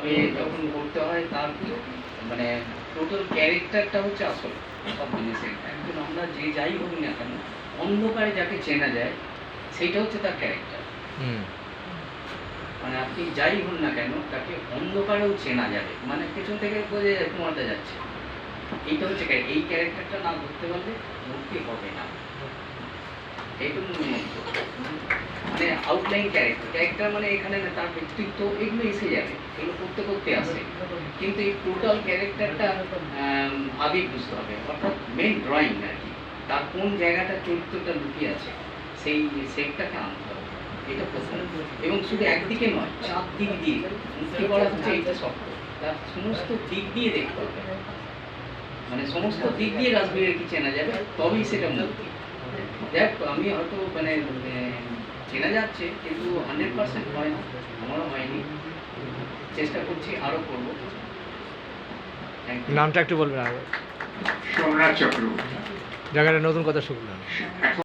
ভাবে যখন করতে হয় তার মানে টোটাল ক্যারেক্টারটা হচ্ছে আসল সব জিনিসের। একজন আমরা যে যাই হই না কেন অন্ধকারে যাকে চেনা যায় সেইটা হচ্ছে তার ক্যারেক্টার হুম। মানে আপনি যাই হন না কেন তাকে অন্ধকারেও চেনা যাবে। মানে পেছন থেকে বোঝা যায় যাচ্ছে। এইটা হচ্ছে এই ক্যারেক্টারটা না ধরতে পারলে মুক্তি হবে না। এইটুকু মানে আউটলাইন ক্যারেক্টার ক্যারেক্টার মানে এখানে না তার ব্যক্তিত্ব এগুলো এসে যাবে, এগুলো করতে করতে আসে। কিন্তু এই টোটাল ক্যারেক্টারটা আবেগ বুঝতে হবে। অর্থাৎ মেন ড্রয়িং আর কি। তার কোন জায়গাটা চরিত্রটা লুকিয়ে আছে, সেই সেটটাকে আনতে হবে। এটা প্রথম। এবং শুধু একদিকে নয় চার দিক দিয়ে, মুক্তি করা হচ্ছে এটা শক্ত তার সমস্ত দিক দিয়ে দেখতে হবে। মানে সমস্ত দিক দিয়ে রাজবীরের কি চেনা যাবে, তবেই সেটা মুক্তি। দেখ আমি হয়তো মানে চেনা যাচ্ছে কিন্তু হান্ড্রেড পার্সেন্ট হয় না। আমারও হয়নি। চেষ্টা করছি আরও করব। নামটা একটু বলবেন আরও সোমনাথ চক্রবর্তী। জায়গাটা নতুন কথা শুনলাম।